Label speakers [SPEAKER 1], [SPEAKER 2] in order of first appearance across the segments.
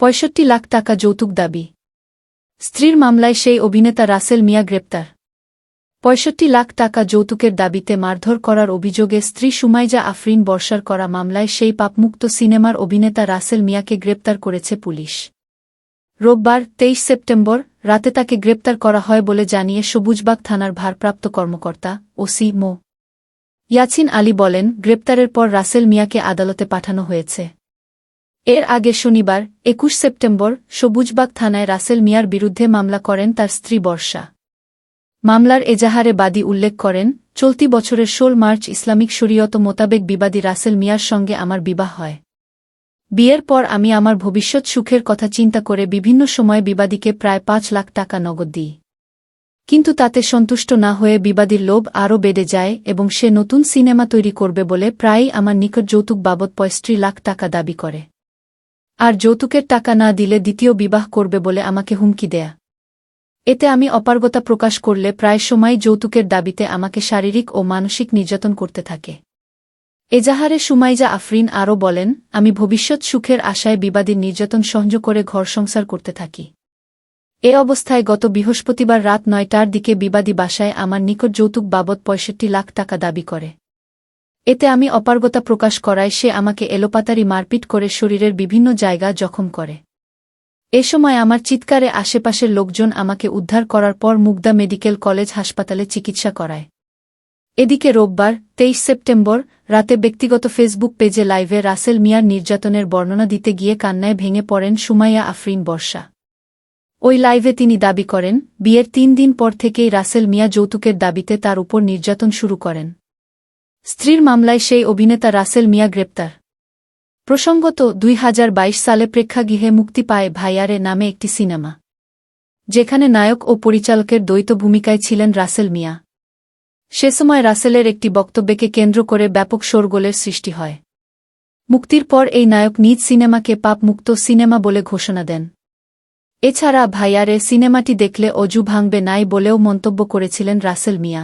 [SPEAKER 1] পঁয়ষট্টি লাখ টাকা যৌতুক দাবি। স্ত্রীর মামলায় সেই অভিনেতা রাসেল মিয়া গ্রেপ্তার। পঁয়ষট্টি লাখ টাকা যৌতুকের দাবিতে মারধর করার অভিযোগে স্ত্রী সুমাইজা আফরিন বর্ষার করা মামলায় সেই পাপমুক্ত সিনেমার অভিনেতা রাসেল মিয়াকে গ্রেপ্তার করেছে পুলিশ। রোববার তেইশ সেপ্টেম্বর রাতে তাকে গ্রেপ্তার করা হয় বলে জানিয়ে সবুজবাগ থানার ভারপ্রাপ্ত কর্মকর্তা ওসি মো. ইয়াছিন আলী বলেন, গ্রেপ্তারের পর রাসেল মিয়াকে আদালতে পাঠানো হয়েছে। এর আগে শনিবার, একুশ সেপ্টেম্বর, সবুজবাগ থানায় রাসেল মিয়ার বিরুদ্ধে মামলা করেন তার স্ত্রী বর্ষা। মামলার এজাহারে বাদী উল্লেখ করেন, চলতি বছরের ষোল মার্চ ইসলামিক শরীয়ত মোতাবেক বিবাদী রাসেল মিয়ার সঙ্গে আমার বিবাহ হয়। বিয়ের পর আমি আমার ভবিষ্যৎ সুখের কথা চিন্তা করে বিভিন্ন সময়ে বিবাদীকে প্রায় পাঁচ লাখ টাকা নগদ দিই। কিন্তু তাতে সন্তুষ্ট না হয়ে বিবাদীর লোভ আরও বেড়ে যায় এবং সে নতুন সিনেমা তৈরি করবে বলে প্রায়ই আমার নিকট যৌতুক বাবদ পঁয়ষট্টি লাখ টাকা দাবি করে। আর যৌতুকের টাকা না দিলে দ্বিতীয় বিবাহ করবে বলে আমাকে হুমকি দেয়া। এতে আমি অপারগতা প্রকাশ করলে প্রায় সময় যৌতুকের দাবিতে আমাকে শারীরিক ও মানসিক নির্যাতন করতে থাকে। এজাহারে সুমাইজা আফরিন আরও বলেন, আমি ভবিষ্যৎ সুখের আশায় বিবাদীর নির্যাতন সহ্য করে ঘর সংসার করতে থাকি। এ অবস্থায় গত বৃহস্পতিবার রাত নয়টার দিকে বিবাদী বাসায় আমার নিকট যৌতুক বাবদ পঁয়ষট্টি লাখ টাকা দাবি করে। এতে আমি অপারগতা প্রকাশ করায় সে আমাকে এলোপাতারি মারপিট করে শরীরের বিভিন্ন জায়গা জখম করে। এ সময় আমার চিৎকারে আশেপাশের লোকজন আমাকে উদ্ধার করার পর মুগদা মেডিকেল কলেজ হাসপাতালে চিকিৎসা করায়। এদিকে রোববার, তেইশ সেপ্টেম্বর, রাতে ব্যক্তিগত ফেসবুক পেজে লাইভে রাসেল মিয়ার নির্যাতনের বর্ণনা দিতে গিয়ে কান্নায় ভেঙে পড়েন সুমাইয়া আফরিন বর্ষা। ওই লাইভে তিনি দাবি করেন, বিয়ের তিন দিন পর থেকেই রাসেল মিয়া যৌতুকের দাবিতে তার উপর নির্যাতন শুরু করেন। স্ত্রীর মামলায় সেই অভিনেতা রাসেল মিয়া গ্রেপ্তার। প্রসঙ্গত, দুই হাজার বাইশ সালে প্রেক্ষাগৃহে মুক্তি পায় ভাইয়ারে নামে একটি সিনেমা, যেখানে নায়ক ও পরিচালকের দ্বৈত ভূমিকায় ছিলেন রাসেল মিয়া। সে সময় রাসেলের একটি বক্তব্যকে কেন্দ্র করে ব্যাপক শোরগোলের সৃষ্টি হয়। মুক্তির পর এই নায়ক নিজ সিনেমাকে পাপমুক্ত সিনেমা বলে ঘোষণা দেন। এছাড়া ভাইয়ারে সিনেমাটি দেখলে অজু ভাঙবে নাই বলেও মন্তব্য করেছিলেন রাসেল মিয়া।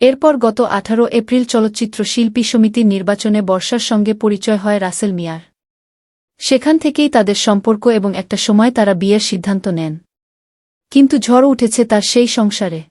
[SPEAKER 1] এরপর গত আঠারো এপ্রিল চলচ্চিত্র শিল্পী সমিতির নির্বাচনে বর্ষার সঙ্গে পরিচয় হয় রাসেল মিয়ার। সেখান থেকেই তাদের সম্পর্ক এবং একটা সময় তারা বিয়ের সিদ্ধান্ত নেন। কিন্তু ঝড় উঠেছে তার সেই সংসারে।